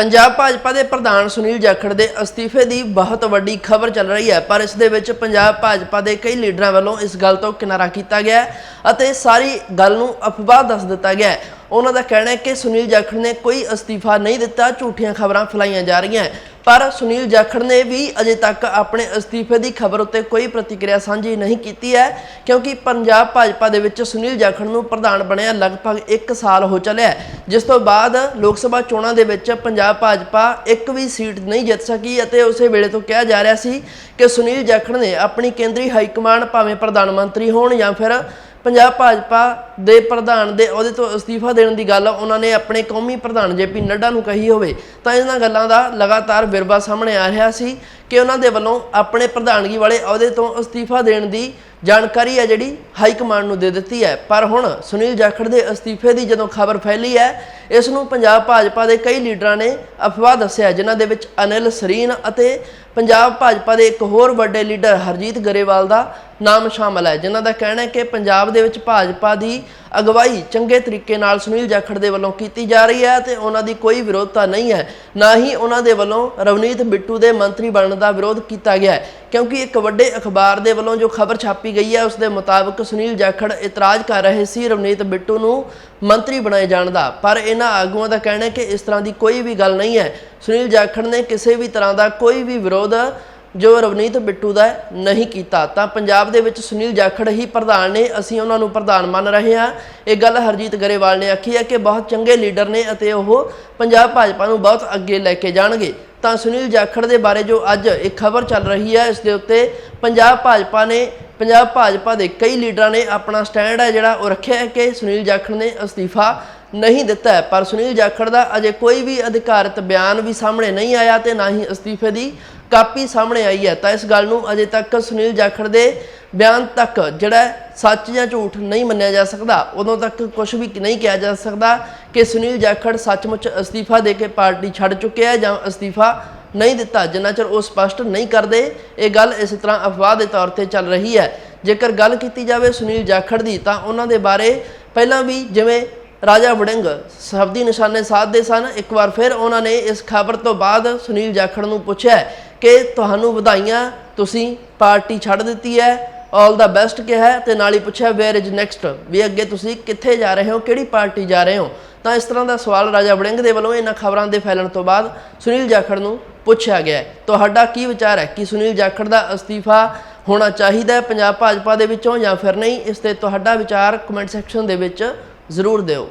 ਪੰਜਾਬ ਭਾਜਪਾ ਦੇ ਪ੍ਰਧਾਨ ਸੁਨੀਲ ਜਾਖੜ ਦੇ ਅਸਤੀਫੇ ਦੀ ਬਹੁਤ ਵੱਡੀ ਖਬਰ ਚੱਲ ਰਹੀ ਹੈ, ਪਰ ਇਸ ਦੇ ਵਿੱਚ ਪੰਜਾਬ ਭਾਜਪਾ ਦੇ ਕਈ ਲੀਡਰਾਂ ਵੱਲੋਂ ਇਸ ਗੱਲ ਤੋਂ ਕਿਨਾਰਾ ਕੀਤਾ ਗਿਆ ਅਤੇ ਸਾਰੀ ਗੱਲ ਨੂੰ ਅਫਵਾਹ ਦੱਸ ਦਿੱਤਾ ਗਿਆ ਉਹਨਾਂ ਦਾ ਕਹਿਣਾ ਹੈ ਕਿ ਸੁਨੀਲ ਜਾਖੜ ਨੇ ਕੋਈ ਅਸਤੀਫਾ ਨਹੀਂ ਦਿੱਤਾ, ਝੂਠੀਆਂ ਖਬਰਾਂ ਫੈਲਾਈਆਂ ਜਾ ਰਹੀਆਂ ਹੈ। ਪਰ ਸੁਨੀਲ ਜਾਖੜ ਨੇ ਵੀ ਅਜੇ ਤੱਕ ਆਪਣੇ ਅਸਤੀਫੇ ਦੀ ਖਬਰ ਉੱਤੇ ਕੋਈ ਪ੍ਰਤੀਕਿਰਿਆ ਸਾਂਝੀ ਨਹੀਂ ਕੀਤੀ ਹੈ, ਕਿਉਂਕਿ ਪੰਜਾਬ ਭਾਜਪਾ ਦੇ ਵਿੱਚ ਸੁਨੀਲ ਜਾਖੜ ਨੂੰ ਪ੍ਰਧਾਨ ਬਣਿਆ ਲਗਭਗ 1 ਸਾਲ ਹੋ ਚੱਲਿਆ ਜਿਸ ਤੋਂ ਬਾਅਦ ਲੋਕ ਸਭਾ ਚੋਣਾਂ ਦੇ ਵਿੱਚ ਪੰਜਾਬ ਭਾਜਪਾ ਇੱਕ ਵੀ ਸੀਟ ਨਹੀਂ ਜਿੱਤ ਸਕੀ ਅਤੇ ਉਸੇ ਵੇਲੇ ਤੋਂ ਕਿਹਾ ਜਾ ਰਿਹਾ ਸੀ ਕਿ ਸੁਨੀਲ ਜਾਖੜ ਨੇ ਆਪਣੀ ਕੇਂਦਰੀ ਹਾਈ ਕਮਾਂਡ ਭਾਵੇਂ ਪ੍ਰਧਾਨ ਮੰਤਰੀ ਹੋਣ ਜਾਂ ਫਿਰ ਪੰਜਾਬ ਭਾਜਪਾ ਦੇ ਪ੍ਰਧਾਨ ਦੇ ਅਹੁਦੇ ਤੋਂ ਅਸਤੀਫਾ ਦੇਣ ਦੀ ਗੱਲ ਉਹਨਾਂ ਨੇ ਆਪਣੇ ਕੌਮੀ ਪ੍ਰਧਾਨ ਜੇਪੀ ਨੱਡਾ ਨੂੰ ਕਹੀ ਹੋਵੇ, ਤਾਂ ਇਹਨਾਂ ਗੱਲਾਂ ਦਾ ਲਗਾਤਾਰ ਵਿਰਵਾ ਸਾਹਮਣੇ ਆ ਰਿਹਾ ਸੀ ਕਿ ਉਹਨਾਂ ਦੇ ਵੱਲੋਂ ਆਪਣੇ ਪ੍ਰਧਾਨਗੀ ਵਾਲੇ ਅਹੁਦੇ ਤੋਂ ਅਸਤੀਫਾ ਦੇਣ ਦੀ ਜਾਣਕਾਰੀ ਹੈ ਜਿਹੜੀ ਹਾਈ ਕਮਾਂਡ ਨੂੰ ਦੇ ਦਿੱਤੀ ਹੈ। ਪਰ ਹੁਣ ਸੁਨੀਲ ਜਾਖੜ ਦੇ ਅਸਤੀਫੇ ਦੀ ਜਦੋਂ ਖਬਰ ਫੈਲੀ ਹੈ, ਇਸ ਨੂੰ ਪੰਜਾਬ ਭਾਜਪਾ ਦੇ ਕਈ ਲੀਡਰਾਂ ਨੇ ਅਫਵਾਹ ਦੱਸਿਆ ਜਿਨ੍ਹਾਂ ਦੇ ਵਿੱਚ ਅਨਿਲ ਸਰੀਨ ਅਤੇ ਪੰਜਾਬ ਭਾਜਪਾ ਦੇ ਇੱਕ ਹੋਰ ਵੱਡੇ ਲੀਡਰ ਹਰਜੀਤ ਗਰੇਵਾਲ ਦਾ ਨਾਮ ਸ਼ਾਮਲ ਹੈ, ਜਿਨ੍ਹਾਂ ਦਾ ਕਹਿਣਾ ਹੈ ਕਿ ਪੰਜਾਬ ਦੇ ਵਿੱਚ ਭਾਜਪਾ ਦੀ ਅਗਵਾਈ ਚੰਗੇ ਤਰੀਕੇ ਨਾਲ ਸੁਨੀਲ ਜਾਖੜ ਦੇ ਵੱਲੋਂ ਕੀਤੀ ਜਾ ਰਹੀ ਹੈ ਤੇ ਉਹਨਾਂ ਦੀ ਕੋਈ ਵਿਰੋਧਤਾ ਨਹੀਂ ਹੈ। ਨਾ ਹੀ ਉਹਨਾਂ ਦੇ ਵੱਲੋਂ ਰਵਨੀਤ ਬਿੱਟੂ ਦੇ ਮੰਤਰੀ ਬਣਨ ਦਾ ਵਿਰੋਧ ਕੀਤਾ ਗਿਆ ਹੈ, ਕਿਉਂਕਿ ਇੱਕ ਵੱਡੇ ਅਖਬਾਰ ਦੇ ਵੱਲੋਂ ਜੋ ਖਬਰ ਛਾਪੀ ਗਈ ਹੈ, ਉਸ ਦੇ ਮੁਤਾਬਕ ਸੁਨੀਲ ਜਾਖੜ ਇਤਰਾਜ਼ ਕਰ ਰਹੇ ਸੀ, ਰਵਨੀਤ ਬਿੱਟੂ ਨੂੰ ਮੰਤਰੀ ਬਣਾਏ ਜਾਣ ਦਾ। ਪਰ ਇਹਨਾਂ ਆਗੂਆਂ ਦਾ ਕਹਿਣਾ ਹੈ ਕਿ ਇਸ ਤਰ੍ਹਾਂ ਦੀ ਕੋਈ ਵੀ ਗੱਲ ਨਹੀਂ ਹੈ। ਸੁਨੀਲ ਜਾਖੜ ਨੇ ਕਿਸੇ ਵੀ ਤਰ੍ਹਾਂ ਦਾ ਕੋਈ ਵੀ ਵਿਰੋਧ ਜੋ ਰਵਨੀਤ ਬਿੱਟੂ ਦਾ ਨਹੀਂ ਕੀਤਾ। ਤਾਂ ਪੰਜਾਬ ਦੇ ਵਿੱਚ ਸੁਨੀਲ ਜਾਖੜ ਹੀ ਪ੍ਰਧਾਨ ਨੇ, ਅਸੀਂ ਉਹਨਾਂ ਨੂੰ ਪ੍ਰਧਾਨ ਮੰਨ ਰਹੇ ਹਾਂ। ਇਹ ਗੱਲ ਹਰਜੀਤ ਗਰੇਵਾਲ ਨੇ ਆਖੀ ਹੈ ਕਿ ਬਹੁਤ ਚੰਗੇ ਲੀਡਰ ਨੇ ਅਤੇ ਉਹ ਪੰਜਾਬ ਭਾਜਪਾ ਨੂੰ ਬਹੁਤ ਅੱਗੇ ਲੈ ਕੇ ਜਾਣਗੇ। ਤਾਂ ਸੁਨੀਲ ਜਾਖੜ ਦੇ ਬਾਰੇ ਜੋ ਅੱਜ ਇੱਕ ਖਬਰ ਚੱਲ ਰਹੀ ਹੈ, ਇਸ ਦੇ ਉੱਤੇ ਪੰਜਾਬ ਭਾਜਪਾ ਨੇ ਪੰਜਾਬ ਭਾਜਪਾ ਦੇ ਕਈ ਲੀਡਰਾਂ ਨੇ ਆਪਣਾ ਸਟੈਂਡ ਹੈ ਜਿਹੜਾ ਉਹ ਰੱਖਿਆ ਹੈ ਕਿ ਸੁਨੀਲ ਜਾਖੜ ਨੇ ਅਸਤੀਫਾ ਨਹੀਂ ਦਿੱਤਾ ਹੈ। ਪਰ ਸੁਨੀਲ ਜਾਖੜ ਦਾ ਅਜੇ ਕੋਈ ਵੀ ਅਧਿਕਾਰਤ ਬਿਆਨ ਵੀ ਸਾਹਮਣੇ ਨਹੀਂ ਆਇਆ ਤੇ ਨਾ ਹੀ ਅਸਤੀਫੇ ਦੀ ਕਾਪੀ ਸਾਹਮਣੇ ਆਈ ਹੈ। ਤਾਂ ਇਸ ਗੱਲ ਨੂੰ ਅਜੇ ਤੱਕ ਸੁਨੀਲ ਜਾਖੜ ਦੇ ਬਿਆਨ ਤੱਕ ਜਿਹੜਾ ਸੱਚ ਜਾਂ ਝੂਠ ਨਹੀਂ ਮੰਨਿਆ ਜਾ ਸਕਦਾ। ਉਦੋਂ ਤੱਕ ਕੁਝ ਵੀ ਨਹੀਂ ਕਿਹਾ ਜਾ ਸਕਦਾ ਕਿ ਸੁਨੀਲ ਜਾਖੜ ਸੱਚਮੁੱਚ ਅਸਤੀਫਾ ਦੇ ਕੇ ਪਾਰਟੀ ਛੱਡ ਚੁੱਕਿਆ ਹੈ ਜਾਂ ਅਸਤੀਫਾ ਨਹੀਂ ਦਿੱਤਾ, ਜਿੰਨਾ ਚਿਰ ਉਹ ਸਪਸ਼ਟ ਨਹੀਂ ਕਰਦੇ, ਇਹ ਗੱਲ ਇਸ ਤਰ੍ਹਾਂ ਅਫਵਾਹ ਦੇ ਤੌਰ ਤੇ ਚੱਲ ਰਹੀ ਹੈ। ਜੇਕਰ ਗੱਲ ਕੀਤੀ ਜਾਵੇ ਸੁਨੀਲ ਜਾਖੜ ਦੀ, ਤਾਂ ਉਹਨਾਂ ਦੇ ਬਾਰੇ ਪਹਿਲਾਂ ਵੀ ਜਿਵੇਂ ਰਾਜਾ ਵੜਿੰਗ ਸ਼ਬਦੀ ਨਿਸ਼ਾਨੇ ਸਾਧਦੇ ਸਨ, ਇੱਕ ਵਾਰ ਫਿਰ ਉਹਨਾਂ ਨੇ ਇਸ ਖਬਰ ਤੋਂ ਬਾਅਦ ਸੁਨੀਲ ਜਾਖੜ ਨੂੰ ਪੁੱਛਿਆ ਕਿ ਤੁਹਾਨੂੰ ਵਧਾਈਆਂ ਤੁਸੀਂ ਪਾਰਟੀ ਛੱਡ ਦਿੱਤੀ ਹੈ ਆਲ ਦਾ ਬੈਸਟ ਕਿਹਾ ਹੈ ਤੇ ਨਾਲ ਹੀ ਪੁੱਛਿਆ ਵੇਅਰ ਇਜ਼ ਨੈਕਸਟ ਵੀ ਅੱਗੇ ਤੁਸੀਂ ਕਿੱਥੇ ਜਾ ਰਹੇ ਹੋ, ਕਿਹੜੀ ਪਾਰਟੀ ਜਾ ਰਹੇ ਹੋ? ਤਾਂ ਇਸ ਤਰ੍ਹਾਂ ਦਾ ਸਵਾਲ ਰਾਜਾ ਵੜਿੰਗ ਦੇ ਵੱਲੋਂ ਇਹਨਾਂ ਖਬਰਾਂ ਦੇ ਫੈਲਣ ਤੋਂ ਬਾਅਦ ਸੁਨੀਲ ਜਾਖੜ ਨੂੰ ਪੁੱਛਿਆ ਗਿਆ ਤੁਹਾਡਾ ਕੀ ਵਿਚਾਰ ਹੈ? ਕਿ ਸੁਨੀਲ ਜਾਖੜ ਦਾ ਅਸਤੀਫਾ ਹੋਣਾ ਚਾਹੀਦਾ ਹੈ ਪੰਜਾਬ ਭਾਜਪਾ ਦੇ ਵਿੱਚੋਂ ਜਾਂ ਫਿਰ ਨਹੀਂ? ਇਸ ਤੇ ਤੁਹਾਡਾ ਵਿਚਾਰ ਕਮੈਂਟ ਸੈਕਸ਼ਨ ਦੇ ਵਿੱਚ ਜ਼ਰੂਰ ਦਿਓ।